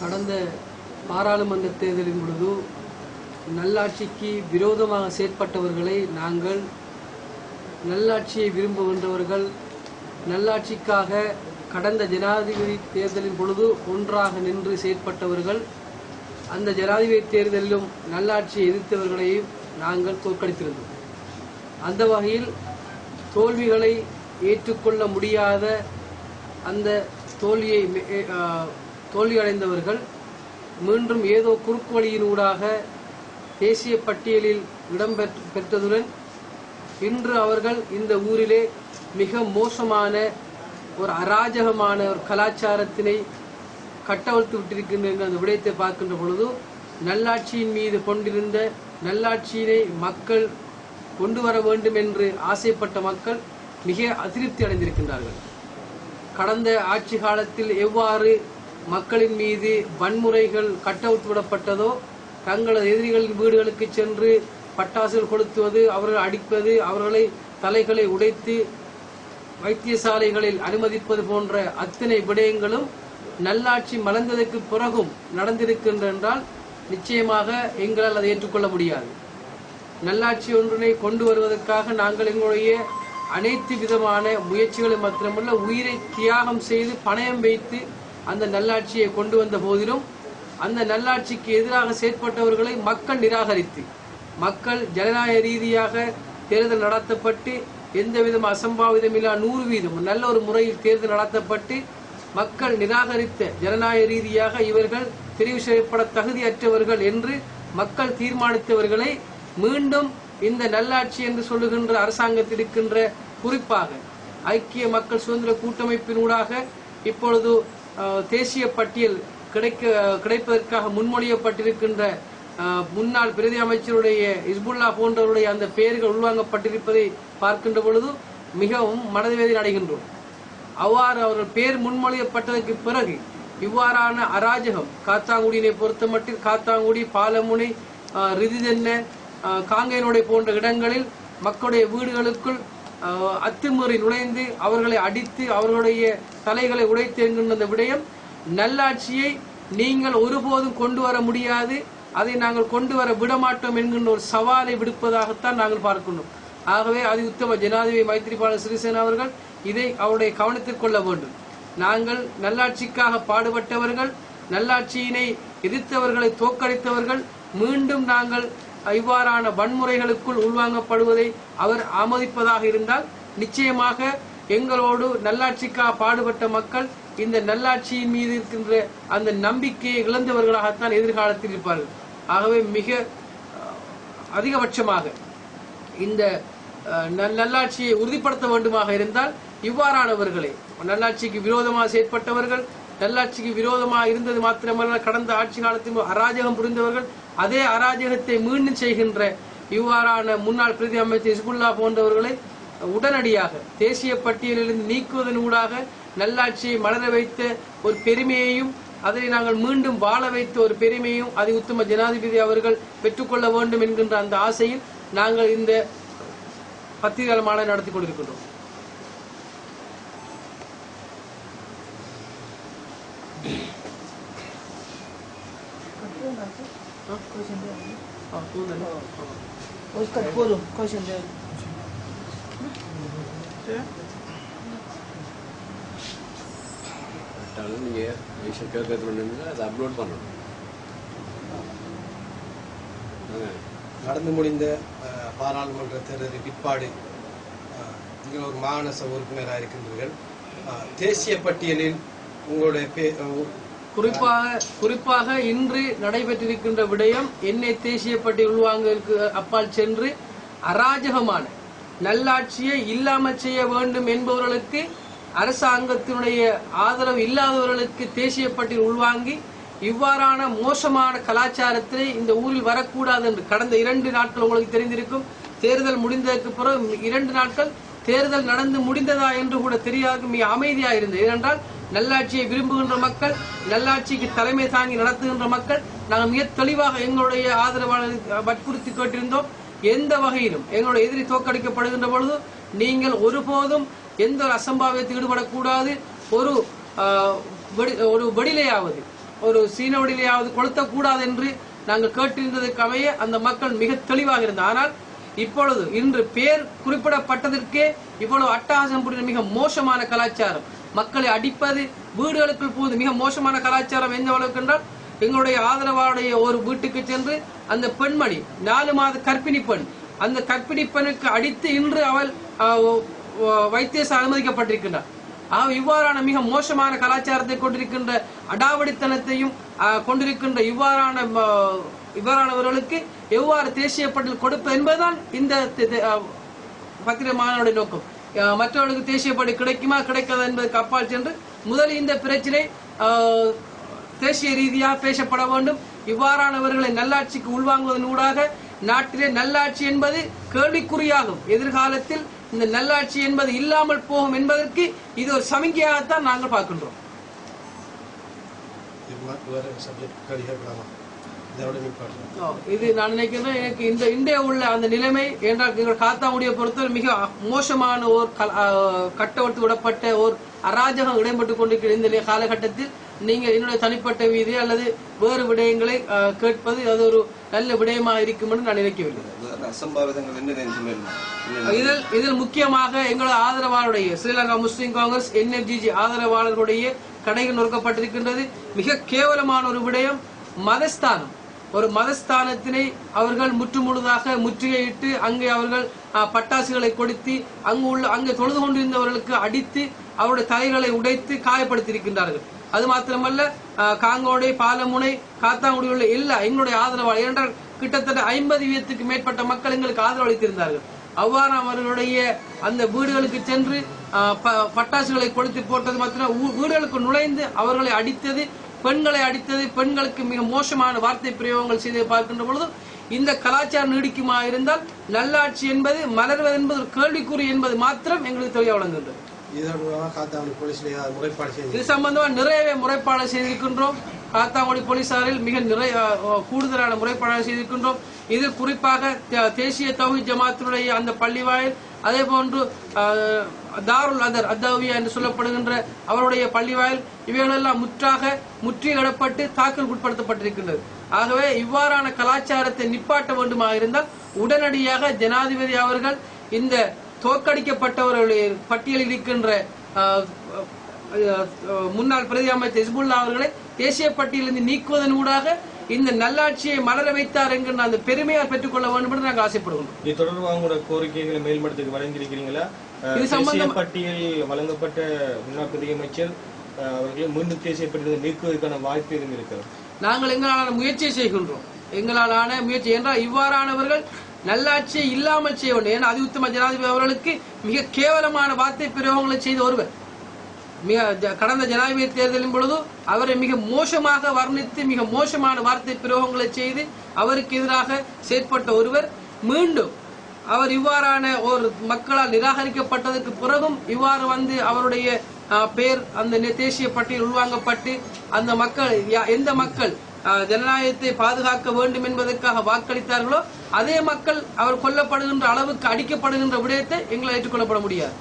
கடந்த பாராளுமன்ற தேர்தலின் பொழுது நல்லாட்சிக்கு விரோதமாக செயற்பட்டவர்களை நாங்கள் நல்லாட்சியை விரும்புகின்றவர்கள் நல்லாட்சிக்காக கடந்த ஜனாதிபதி தேர்தலின் பொழுது ஒன்றாக நின்று செயற்பட்டவர்கள் அந்த ஜனாதிபதி தேர்தலிலும் நல்லாட்சியை எதிர்த்தவர்களையும் நாங்கள் தோற்கடித்திருந்தோம். அந்த வகையில் தோல்விகளை ஏற்றுக்கொள்ள முடியாத அந்த தோல்வியை தோல்வியடைந்தவர்கள் மீண்டும் ஏதோ குறுக்கு வழியினூடாக தேசிய பட்டியலில் இடம்பெற்ற பெற்றதுடன் இன்று அவர்கள் இந்த ஊரிலே மிக மோசமான ஒரு அராஜகமான ஒரு கலாச்சாரத்தினை கட்டவிழ்த்து விட்டிருக்கின்ற அந்த விடயத்தை பார்க்கின்ற பொழுது நல்லாட்சியின் மீது கொண்டிருந்த நல்லாட்சியினை மக்கள் கொண்டு வர வேண்டும் என்று ஆசைப்பட்ட மக்கள் மிக அதிருப்தி அடைந்திருக்கின்றார்கள். கடந்த ஆட்சி காலத்தில் எவ்வாறு மக்களின் மீது வன்முறைகள் கட்டவுத்து விடப்பட்டதோ தங்களது எதிரிகளின் வீடுகளுக்கு சென்று பட்டாசுகள் கொளுத்துவது அவர்கள் அடிப்பது அவர்களை தலைகளை உடைத்து வைத்தியசாலைகளில் அனுமதிப்பது போன்ற அத்தனை விடயங்களும் நல்லாட்சி மலர்ந்ததற்கு பிறகும் நடந்திருக்கின்றென்றால் நிச்சயமாக எங்களால் அதை ஏற்றுக்கொள்ள முடியாது. நல்லாட்சி ஒன்றினை கொண்டு வருவதற்காக நாங்கள் எங்களுடைய அனைத்து விதமான முயற்சிகளை மாத்திரமல்ல உயிரை தியாகம் செய்து பணயம் வைத்து அந்த நல்லாட்சியை கொண்டு வந்த போதிலும் அந்த நல்லாட்சிக்கு எதிராக செயற்பட்டவர்களை மக்கள் நிராகரித்து மக்கள் ஜனநாயக ரீதியாக தேர்தல் நடத்தப்பட்டு எந்த விதம் அசம்பாவிதமில்லா நூறு வீதம் நல்ல ஒரு முறையில் தேர்தல் நடத்தப்பட்டு மக்கள் நிராகரித்த ஜனநாயக ரீதியாக இவர்கள் தெரிவு செய்யப்பட தகுதியற்றவர்கள் என்று மக்கள் தீர்மானித்தவர்களை மீண்டும் இந்த நல்லாட்சி என்று சொல்லுகின்ற அரசாங்கத்தில் இருக்கின்ற குறிப்பாக ஐக்கிய மக்கள் சுதந்திர கூட்டமைப்பினூடாக இப்பொழுது தேசிய பட்டியல் கிடைக்க கிடைப்பதற்காக முன்மொழியப்பட்டிருக்கின்ற முன்னாள் பிரதி அமைச்சருடைய இஸ்புல்லா போன்றவருடைய அந்த பெயர்கள் உள்வாங்கப்பட்டிருப்பதை பார்க்கின்ற பொழுது மிகவும் மனதவேதனை அடைகின்றோம். அவ்வாறு அவர்கள் பேர் முன்மொழியப்பட்டதற்கு பிறகு இவ்வாறான அராஜகம் காத்தாங்குடியினை பொறுத்தமட்டில் காத்தாங்குடி பாலமுனை ரிதிதென்ன ஆஹ், போன்ற இடங்களில் மக்களுடைய வீடுகளுக்குள் அத்துமீறி நுழைந்து அவர்களை அடித்து அவர்களுடைய தலைகளை உடைத்து என்கின்ற அந்த விடயம் நல்லாட்சியை நீங்கள் ஒருபோதும் கொண்டு வர முடியாது. அதை நாங்கள் கொண்டு வர விடமாட்டோம் என்கின்ற ஒரு சவாலை விடுப்பதாகத்தான் நாங்கள் பார்க்கணும் ஆகவே அதி உத்தம ஜனாதிபதி மைத்திரிபால சிறிசேனா அவர்கள் இதை அவருடைய கவனத்தில் கொள்ள வேண்டும். நாங்கள் நல்லாட்சிக்காக பாடுபட்டவர்கள் நல்லாட்சியினை எதிர்த்தவர்களை தோற்கடித்தவர்கள் மீண்டும் நாங்கள் இவ்வாறான வன்முறைகளுக்குள் உள்வாங்கப்படுவதை அவர் ஆமோதிப்பதாக இருந்தால் நிச்சயமாக எங்களோடு நல்லாட்சிக்காக பாடுபட்ட மக்கள் இந்த நல்லாட்சியின் மீது இருக்கின்ற அந்த நம்பிக்கையை இழந்தவர்களாகத்தான் எதிர்காலத்தில் இருப்பார்கள். ஆகவே மிக அதிகபட்சமாக இந்த அஹ், நல்- நல்லாட்சியை உறுதிப்படுத்த வேண்டுமாக இருந்தால் இவ்வாறானவர்களை நல்லாட்சிக்கு விரோதமாக செயற்பட்டவர்கள் நல்லாட்சிக்கு விரோதமாக இருந்தது மாத்திரமல்ல கடந்த ஆட்சி காலத்தில் அராஜகம் புரிந்தவர்கள் அதே அராஜகத்தை மீண்டும் செய்கின்ற இவ்வாறான முன்னாள் பிரதி அமைச்சர் இஸ்புல்லா போன்றவர்களை உடனடியாக தேசிய பட்டியலிலிருந்து நீக்குவதன் ஊடாக நல்லாட்சியை மலர வைத்த ஒரு பெருமையையும் அதை நாங்கள் மீண்டும் வாழ வைத்த ஒரு பெருமையும் அதை உத்தம ஜனாதிபதி அவர்கள் பெற்றுக்கொள்ள வேண்டும் என்கின்ற அந்த ஆசையில் நாங்கள் இந்த பத்திரிகை மாலை நடத்தி கொண்டிருக்கின்றோம். ஆ, தூந்தல். ஆ. उसका बोलो क्वेश्चन दे கரெக்டாக நீங்கள் விஷயம் கேட்கறது அதை அப்லோட் பண்ணணும் ஆ. நடந்து முடிந்த அஹ், பாராளுமன்ற தேர்தலின் பிற்பாடு அஹ், நீங்கள் ஒரு மாகாண சபை உறுப்பினராக இருக்கின்றீர்கள் அஹ், தேசிய பட்டியலில் உங்களுடைய பே- அஹ், குறிப்பாக குறிப்பாக இன்று நடைபெற்றிருக்கின்ற விடயம் என்னை தேசியப்பட்டி பட்டியல் உள்வாங்கலுக்கு அப்பால் சென்று அராஜகமான நல்லாட்சியை இல்லாமல் செய்ய வேண்டும் என்பவர்களுக்கு அரசாங்கத்தினுடைய ஆதரவு இல்லாதவர்களுக்கு தேசியப்பட்டி உள்வாங்கி இவ்வாறான மோசமான கலாச்சாரத்தை இந்த ஊரில் வரக்கூடாது என்று கடந்த இரண்டு நாட்கள் உங்களுக்கு தெரிந்திருக்கும். தேர்தல் முடிந்ததற்கு பிறகு இரண்டு நாட்கள் தேர்தல் நடந்து முடிந்ததா என்று கூட தெரியாது மிக அமைதியாக இருந்தது ஏனென்றால் நல்லாட்சியை விரும்புகின்ற மக்கள் நல்லாட்சிக்கு தலைமை தாங்கி நடத்துகின்ற மக்கள் நாங்கள் மிக தெளிவாக எங்களுடைய ஆதரவாளர் வற்புறுத்தி கேட்டிருந்தோம். எந்த வகையிலும் எங்களுடைய எதிரி தோற்கடிக்கப்படுகின்ற பொழுது நீங்கள் ஒருபோதும் எந்த ஒரு அசம்பாவியத்தில் ஈடுபடக்கூடாது. ஒரு ஆஹ், ஒரு வெடிலையாவது ஒரு சீன வெடிலையாவது கொளுத்தக்கூடாது என்று நாங்கள் கேட்டிருந்ததற்கு அந்த மக்கள் மிக தெளிவாக இருந்தார். ஆனால் இப்பொழுது இன்று பேர் குறிப்பிடப்பட்டதற்கே இவ்வளவு அட்டகாசம் புரிந்த மிக மோசமான கலாச்சாரம். மக்களை அடிப்பது வீடுகளுக்குள் போது மிக மோசமான கலாச்சாரம் எந்த அளவுக்கு என்றால் எங்களுடைய ஆதரவாளுடைய ஒரு வீட்டுக்கு சென்று அந்த பெண்மணி நாலு மாத கற்பிணி பெண் அந்த கற்பிணி பெண்ணுக்கு அடித்து இன்று அவள் ஆஹ், வைத்தியசாலை அனுமதிக்கப்பட்டிருக்கின்றார். ஆக இவ்வாறான மிக மோசமான கலாச்சாரத்தை கொண்டிருக்கின்ற அடாவடித்தனத்தையும் கொண்டிருக்கின்ற இவ்வாறான இவ்வாறானவர்களுக்கு எவ்வாறு தேசிய பட்டியல் கொடுப்பது என்பதுதான் இந்த பத்திரமானோட நோக்கம். மற்றவர்களுக்கு தேசிய கிடைக்குமா கிடைக்காது என்பதற்கு அப்பால் சென்று முதலில் இந்த பிரச்சனை தேசிய ரீதியாக பேசப்பட வேண்டும். இவ்வாறானவர்களை நல்லாட்சிக்கு உள்வாங்குவதன் ஊடாக நாட்டிலே நல்லாட்சி என்பது கேள்விக்குறியாகும். எதிர்காலத்தில் இந்த நல்லாட்சி என்பது இல்லாமல் போகும் என்பதற்கு இது ஒரு சமிக்கையாகத்தான் நாங்கள் பார்க்கின்றோம். இது ஓ, இது நான் நினைக்கிறேன் எனக்கு இந்த இந்தியா உள்ள அந்த நிலைமை என்றால் எங்கள் காத்தாங்குடியை பொறுத்தவரை மிக மோசமான ஒரு கட்டவிழ்த்து விடப்பட்ட ஒரு அராஜகம் இடம்பெற்று கொண்டிருக்கிற இந்த காலகட்டத்தில் நீங்கள் என்னுடைய தனிப்பட்ட வீதி அல்லது வேறு விடயங்களை கேட்பது அது ஒரு நல்ல விடயமாக இருக்கும் என்று நான் நினைக்கவில்லை. இதில் முக்கியமாக எங்களது ஆதரவாளருடைய ஸ்ரீலங்கா முஸ்லிம் காங்கிரஸ் என்எஃப்ஜிஜி ஆதரவாளர்களுடைய கடைகள் நொறுக்கப்பட்டிருக்கின்றது. மிக கேவலமான ஒரு விடயம் மதஸ்தானம். ஒரு மதஸ்தானத்தினை அவர்கள் முற்றுமுழுதாக முற்றுகையிட்டு அங்கே அவர்கள் பட்டாசுகளை கொடுத்து அங்கு உள்ள அங்கே தொழுது கொண்டிருந்தவர்களுக்கு அடித்து அவருடைய தலைகளை உடைத்து காயப்படுத்தியிருக்கின்றார்கள். அது மாத்திரமல்ல காங்கோடை பாலமுனை காத்தாங்குடி உள்ள எல்லா எங்களுடைய ஆதரவாளர் ஏனென்றால் கிட்டத்தட்ட ஐம்பது வீதத்துக்கு மேற்பட்ட மக்கள் எங்களுக்கு ஆதரவு அளித்திருந்தார்கள். அவ்வாறு அவர்களுடைய அந்த வீடுகளுக்கு சென்று ப- பட்டாசுகளை கொடுத்து போட்டது மாத்திரம் வீடுகளுக்கு நுழைந்து அவர்களை அடித்தது பெண்களை அடித்தது பெண்களுக்கு மிக மோசமான வார்த்தை பிரயோகங்கள் செய்து பார்க்கின்ற பொழுது இந்த கலாச்சாரம் நீடிக்குமா இருந்தால் நல்லாட்சி என்பது மலர்வது என்பது ஒரு கேள்விக்குறி என்பது மாத்திரம் எங்களுக்கு தெரிய வழங்குகின்றது இது சம்பந்தமா நிறையவே முறைப்பாடு செய்திருக்கின்றோம். காத்தாங்குடி போலீசாரில் மிக நிறைய கூடுதலான முறைப்பாடு செய்திருக்கின்றோம். இது குறிப்பாக தேசிய தௌஹி ஜமாத்தினுடைய அந்த பள்ளி வாயில் அதே போன்று தாருல் அதர் அத்தாவியா என்று சொல்லப்படுகின்ற அவருடைய பள்ளி வாயில் இவைகளெல்லாம் முற்றாக முற்றியிடப்பட்டு தாக்கல் உட்படுத்தப்பட்டிருக்கின்றது ஆகவே இவ்வாறான கலாச்சாரத்தை நிப்பாட்ட வேண்டுமாக இருந்தால் உடனடியாக ஜனாதிபதி அவர்கள் இந்த தோற்கடிக்கப்பட்டவர்களுடைய பட்டியலில் இருக்கின்ற முன்னாள் பிரதி அமைச்சர் ஹிஸ்புல்லா அவர்களை தேசிய பட்டியலிருந்து நீக்குவதன் ஊடாக இந்த நல்லாட்சியை மலர வைத்தார் என்கின்ற அந்த பெருமையால் பெற்றுக்கொள்ள வேண்டும் என்று நாங்கள் ஆசைப்படுகிறோம் இது தொடர்பாக உங்களோட கோரிக்கைகளை மேல்மட்டத்துக்கு வழங்கியிருக்கிறீங்களா? இது சம்பந்தமா- பட்டியல் வழங்கப்பட்ட முன்னாள் பிரதி அமைச்சர் அஹ், அவர்களை மீண்டும் தேசிய பட்டியலை நீக்குவதற்கான வாய்ப்பு எதுவும் இருக்கிறது நாங்கள் எங்களாலான முயற்சியை செய்கின்றோம். எங்களாலான முயற்சி என்றால் இவ்வாறானவர்கள் நல்லாட்சியை இல்லாமல் செய்ய வேண்டும். ஏன்னா அதி உத்தம ஜனாதிபதி அவர்களுக்கு மிக கேவலமான வார்த்தை பிரயோகங்களை செய்த ஒருவர். மிக கடந்த ஜனாதிபதி தேர்தலின் பொழுது அவரை மிக மோசமாக வர்ணித்து மிக மோசமான வார்த்தை பிரயோகங்களை செய்து அவருக்கு எதிராக செயற்பட்ட ஒருவர் மீண்டும் அவர் இவ்வாறான ஒரு மக்களால் நிராகரிக்கப்பட்டதற்கு பிறகும் இவ்வாறு வந்து அவருடைய பெயர் பேர் அந்த தேசிய பட்டியல் உள்வாங்கப்பட்டு அந்த மக்கள் எந்த மக்கள் ஜனநாயகத்தை பாதுகாக்க வேண்டும் என்பதற்காக வாக்களித்தார்களோ அதே மக்கள் அவர் கொல்லப்படுகின்ற அளவுக்கு அடிக்கப்படுகின்ற விடயத்தை எங்களால் ஏற்றுக்கொள்ளப்பட முடியாது.